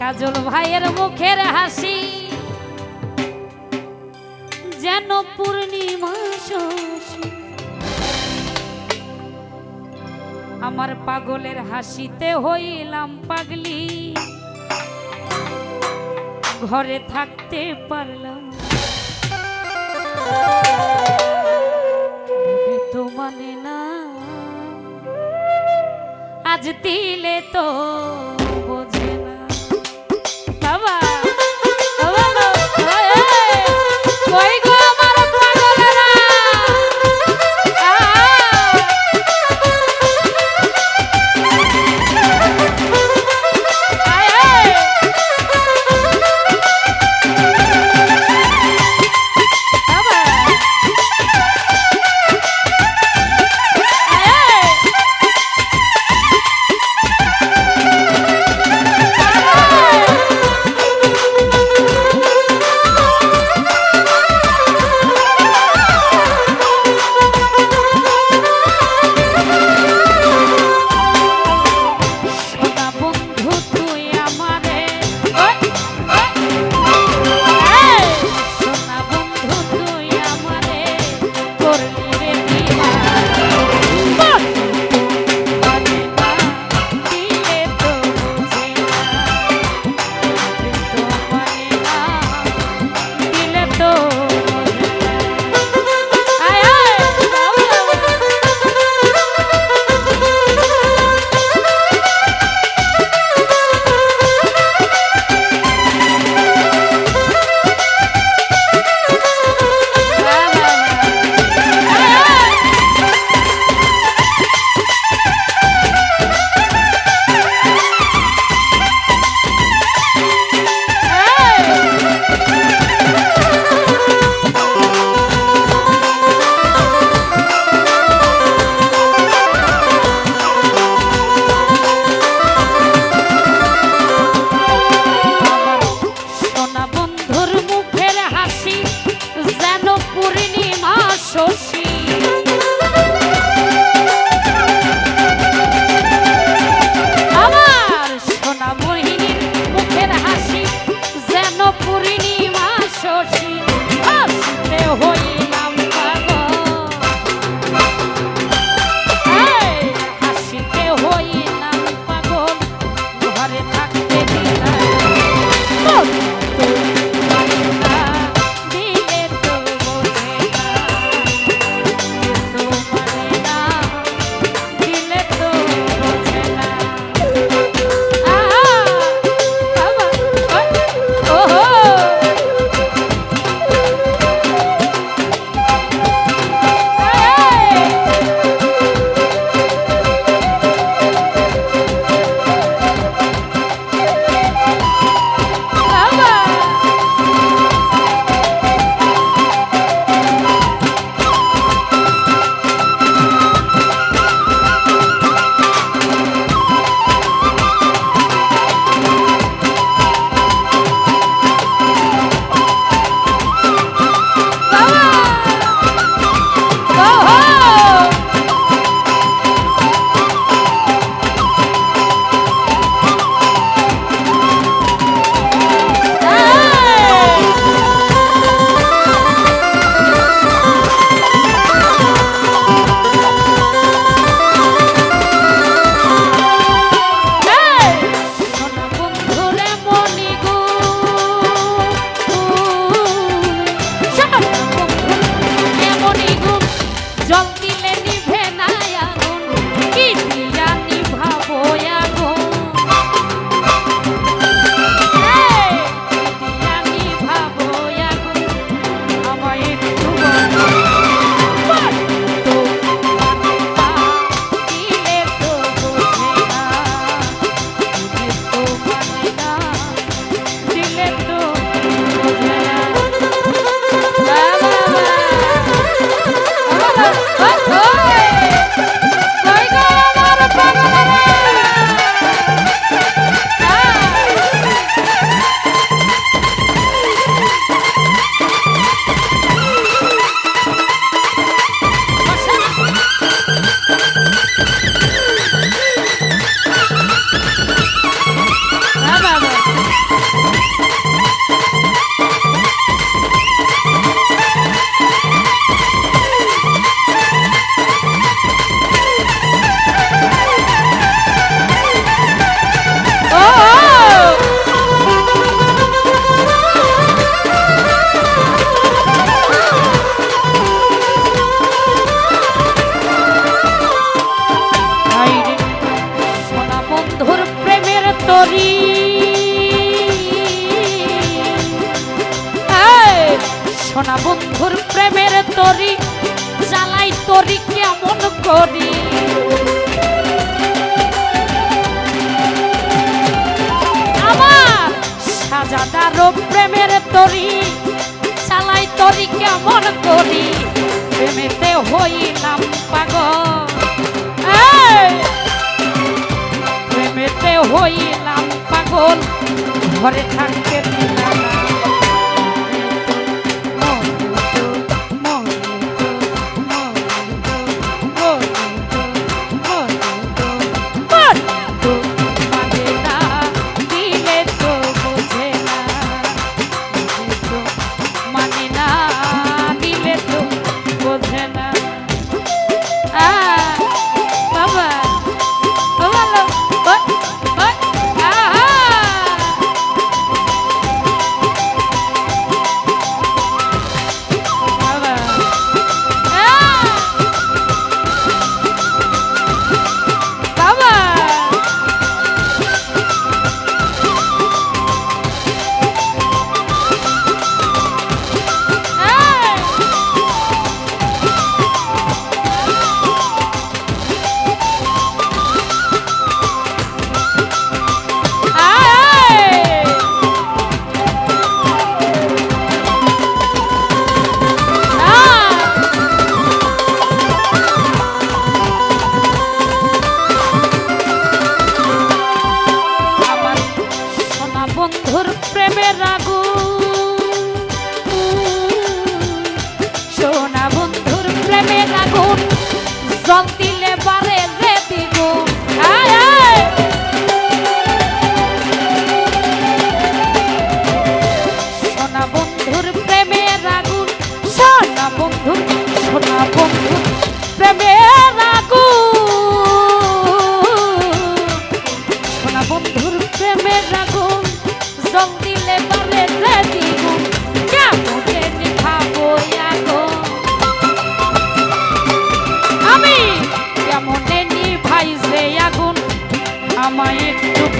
কাজল ভাইয়ের মুখের হাসি, যেন পূর্ণিমা আমার পাগলের হাসিতে হইলাম পাগলি, ঘরে থাকতে পারলাম। তো মানে না আজ দিলে তো তরি চালাই তরি কেমন করি? প্রেমেতে হইলাম পাগল। প্রেমেতে হইলাম পাগল ঘরে থাকতে দিলাম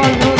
con